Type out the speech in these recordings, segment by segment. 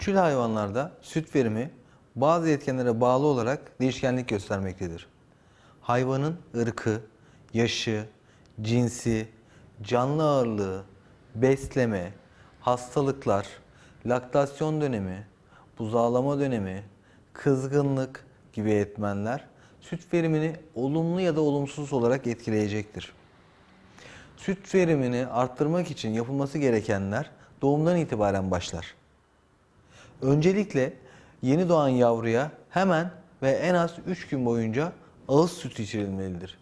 Sütçül hayvanlarda süt verimi bazı etkenlere bağlı olarak değişkenlik göstermektedir. Hayvanın ırkı, yaşı, cinsi, canlı ağırlığı, besleme, hastalıklar, laktasyon dönemi, buzağlama dönemi, kızgınlık gibi etmenler süt verimini olumlu ya da olumsuz olarak etkileyecektir. Süt verimini arttırmak için yapılması gerekenler doğumdan itibaren başlar. Öncelikle yeni doğan yavruya hemen ve en az 3 gün boyunca ağız sütü içirilmelidir.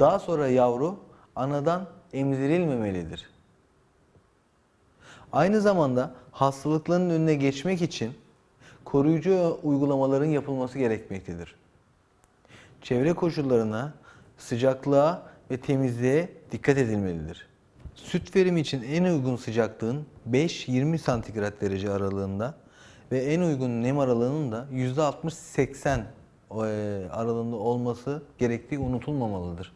Daha sonra yavru anadan emzirilmemelidir. Aynı zamanda hastalıkların önüne geçmek için koruyucu uygulamaların yapılması gerekmektedir. Çevre koşullarına, sıcaklığa ve temizliğe dikkat edilmelidir. Süt verimi için en uygun sıcaklığın 5-20 santigrat derece aralığında ve en uygun nem aralığının da %60-80 e, aralığında olması gerektiği unutulmamalıdır.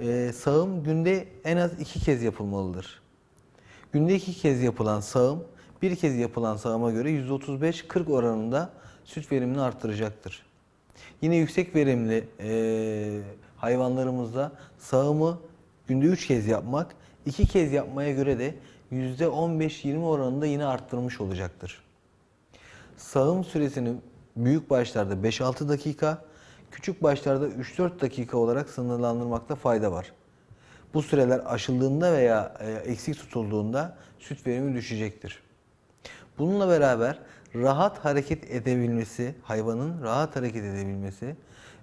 Ee, sağım günde en az iki kez yapılmalıdır. Günde iki kez yapılan sağım, bir kez yapılan sağıma göre %35-40 oranında süt verimini arttıracaktır. Yine yüksek verimli e, hayvanlarımızda sağımı günde 3 kez yapmak, 2 kez yapmaya göre de %15-20 oranında yine arttırmış olacaktır. Sağım süresini büyük başlarda 5-6 dakika, küçük başlarda 3-4 dakika olarak sınırlandırmakta fayda var. Bu süreler aşıldığında veya e, eksik tutulduğunda süt verimi düşecektir. Bununla beraber rahat hareket edebilmesi, hayvanın rahat hareket edebilmesi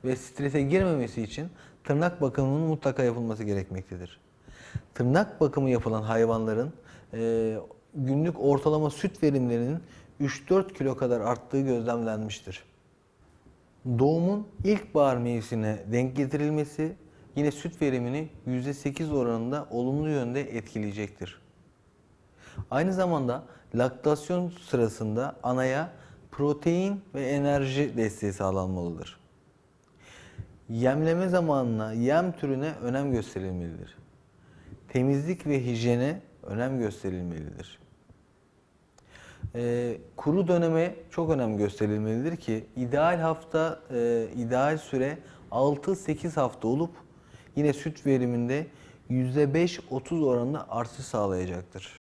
ve strese girmemesi için tırnak bakımının mutlaka yapılması gerekmektedir. Tırnak bakımı yapılan hayvanların e, günlük ortalama süt verimlerinin 3-4 kilo kadar arttığı gözlemlenmiştir. Doğumun ilkbahar mevsimine denk getirilmesi yine süt verimini %8 oranında olumlu yönde etkileyecektir. Aynı zamanda laktasyon sırasında anaya protein ve enerji desteği sağlanmalıdır. Yemleme zamanına yem türüne önem gösterilmelidir. Temizlik ve hijyene önem gösterilmelidir. Ee, kuru döneme çok önem gösterilmelidir ki ideal hafta, e, ideal süre 6-8 hafta olup yine süt veriminde %5-30 oranında artış sağlayacaktır.